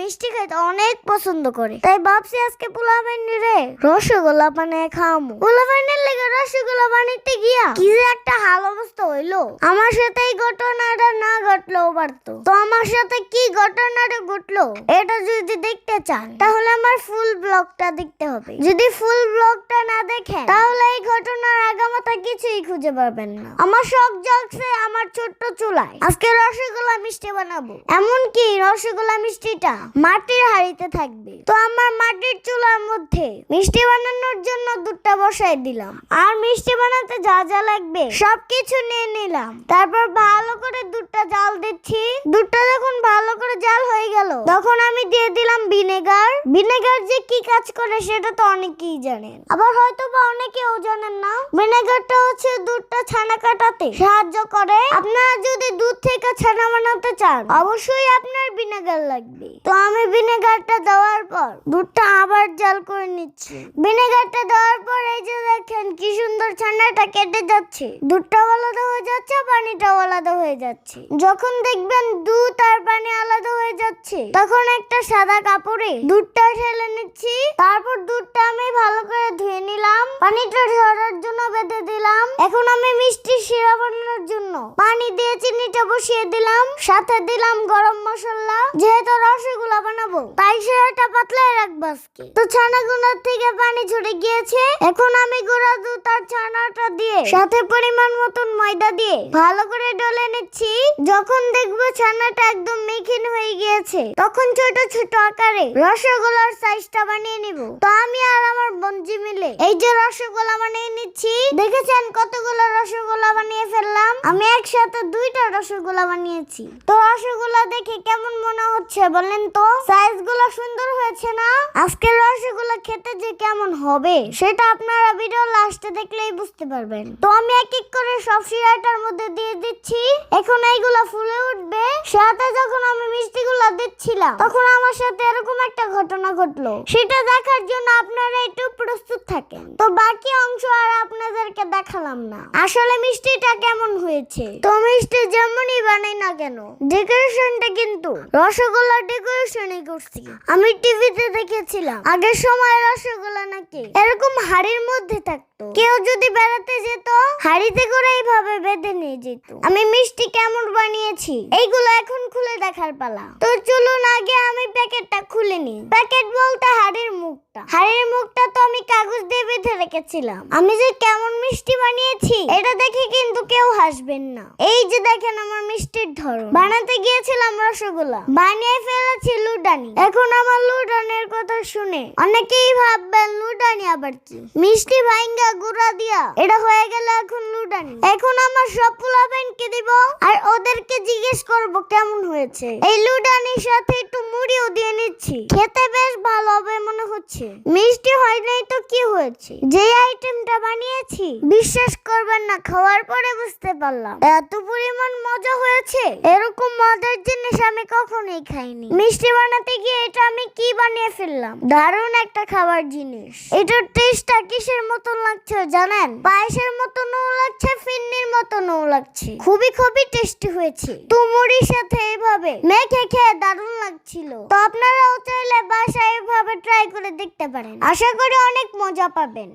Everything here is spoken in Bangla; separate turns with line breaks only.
মিষ্টি খেতে অনেক পছন্দ করে। তাই ভাবছি আজকে পোলা বানি রে। রসগোল্লা বানিয়ে খাওয়ামু পোলা বানির লেগে রসগোল্লা বানাইতে গিয়া কি যে একটা হাল অবস্থা হইল। আমার সাথে এই ঘটনাটা না ঘটলেও পারতো। তো আমার সাথে কি ঘটনাটা ঘটলো, এটা যদি দেখতে চান, তাহলে আমার ফুল ব্লগটা দেখতে হবে। যদি ফুল ব্লগটা না দেখেন কিছুই খুঁজে পাবেন না। আমার শখ জাগছে আমার ছোট্ট চুলায়। আজকে রসগোল্লা মিষ্টি বানাবো। এমনকি রসগোল্লা মিষ্টিটা মাটির হাড়িতে থাকবে। তো আমার মাটির চুলার মধ্যে মিষ্টি বানানোর জন্য বসাই দিলাম। আর মিষ্টি বানাতে যা যা লাগবে, সবকিছু নিয়ে নিলাম। তারপর ভালো করে দুধটা জাল দিচ্ছি। দুধটা যখন ভালো করে জাল হয়ে গেল, তখন আমি দিয়ে দিলাম ভিনেগার। ভিনেগার যে কি কাজ করে সেটা তো অনেকেই জানেন। আবার হয়তো বা অনেকেও জানেন না। ভিনেগারটা হচ্ছে দুধটা ছানা কাটাতে সাহায্য করে। আপনারা যদি দুধ থেকে ছানা বানাতে চান, অবশ্যই আপনার ভিনেগার লাগবে। তো আমি ভিনেগারটা দেওয়ার পর দুধটা আবার জাল করে নিচ্ছি। ভিনেগারটা দেওয়ার পর যে দেখেন কি সুন্দর ছানাটা কেটে যাচ্ছে। দুধটাও আলাদা হয়ে যাচ্ছে, পানিটাও আলাদা হয়ে যাচ্ছে। যখন দেখবেন দুধ আর পানি আলাদা হয়ে যাচ্ছে, তখন একটা সাদা কাপড়ে দুধটা ঢেলে নিচ্ছি। তারপর দুধটা আমি ভালো করে ধুয়ে নিলাম। পানিটা ঝরার জন্য বেঁধে দিলাম এখন আমি মিষ্টি শিরা বানানোর জন্য পানি দিয়ে চিনিটা বসিয়ে দিলাম, সাথে দিলাম গরম মশলা। যেহেতু রসগোল্লা বানাবো, তাই শিরাটা পাতলাই রাখব আজকে। তো ছানা গুঁড়ার থেকে পানি ঝরে গিয়েছে। এখন আমি গুঁড়া দুধ আর ছানাটা দিয়ে, সাথে পরিমাণ মতন ময়দা দিয়ে ভালো করে ডলে নিচ্ছি। যখন দেখব ছানাটা একদম মেখিন হয়ে গিয়েছে, তখন ছোট ছোট আকারে রসগোল্লার সাইজটা বানিয়ে নিব তো আমি আর আমার বঞ্জি এই যে রসগোল্লা বানিয়ে নিচ্ছি। দেখেছেন কতগুলো রসগোল্লা বানিয়ে ফেললাম? আমি একসাথে দুইটা রসগোল্লা বানিয়েছি। তো রসগোল্লা দেখে কেমন মনে হচ্ছে বলেন তো? সাইজগুলো সুন্দর হয়েছে না? আজকের রসগোল্লা খেতে যে কেমন হবে, সেটা আপনারা ভিডিও লাস্টে দেখলেই বুঝতে পারবেন। তো আমি এক এক করে সব শিরাটার মধ্যে দিয়ে দিচ্ছি। এখন এইগুলো ফুলে উঠবে। সাথে যখন আমি মিষ্টিগুলো দিচ্ছিলাম, তখন আমার সাথে এরকম একটা ঘটনা ঘটলো। সেটা দেখার জন্য আপনারা একটু প্রস্তুত থাকেন তো বাকি অংশ আর আপনাদেরকে দেখালাম না। আসলে মিষ্টিটা কেমন হয়েছে? তো মিষ্টি যেমনই বানাই না কেন ডেকোরেশনটা কিন্তু রসগোল্লা ডেকোরেশনই করছি। আমি টিভিতে দেখেছিলাম, আগের সময় রসগোল্লা নাকি এরকম হাড়ির মধ্যে থাকতো। কেউ যদি বেড়াতে যেত, হাড়িতে করে এইভাবে বেঁধে নিয়ে যেত। আমি মিষ্টি কেমন বানিয়েছি, এইগুলো এখন খুলে দেখার পালা। তো চলুন, আগে আমি প্যাকেটটা খুলে নিই। প্যাকেট বলতে হাড়ির মুখটা। হাড়ির মুখটা তো আমি কাগজ রেখেছিলাম আমি যে কেমন মিষ্টি বানিয়েছি, এটা দেখে কিন্তু কেউ হাসবেন না। এই যে দেখেন আমার মিষ্টির ধরন। বানাতে গিয়েছিলাম রসগোল্লা। বানিয়ে ফেলেছি লুডানি। এখন আমার লুডানের কথা শুনে অনেকেই ভাববেন, লুডানি আবার কি? মিষ্টি ভাইঙ্গা গুড়া দিয়া, এটা হয়ে গেল এখন লুডানি। এখন আমার সব পোলাবেনকে দিব? আর ওদেরকে জিজ্ঞেস করব কেমন হয়েছে। এই লুডানির সাথে একটু মুড়িও দিয়ে নিচ্ছি। খেতে বেশ ভালো হবে হচ্ছে। মিষ্টি হয় নাই তো কি হয়েছে? যে আইটেমটা বানিয়েছি, বিশ্বাস করবেন না, খাওয়ার পরে বুঝতে পারলাম। এত পরিমাণ মজা হয়েছে। এরকম মজার জিনিস আমি কখনোই খাইনি। মিষ্টি বানাতে গিয়ে এটা আমি কি বানিয়ে ফেললাম? দারুণ একটা খাবার জিনিস। এটার টেস্টটা কিসের মতন লাগছে জানেন? পায়েসের মতনও লাগছে, ফিন্নির মতনও লাগছে। খুবই খুবই টেস্টি হয়েছে। তুমুরির সাথে এইভাবে মেখে খেয়ে দারুণ লাগছিল তো আপনারাও চাইলে বাসায় এভাবে ট্রাই করে দেখতে পারেন। আশা করি অনেক মজা পাবেন।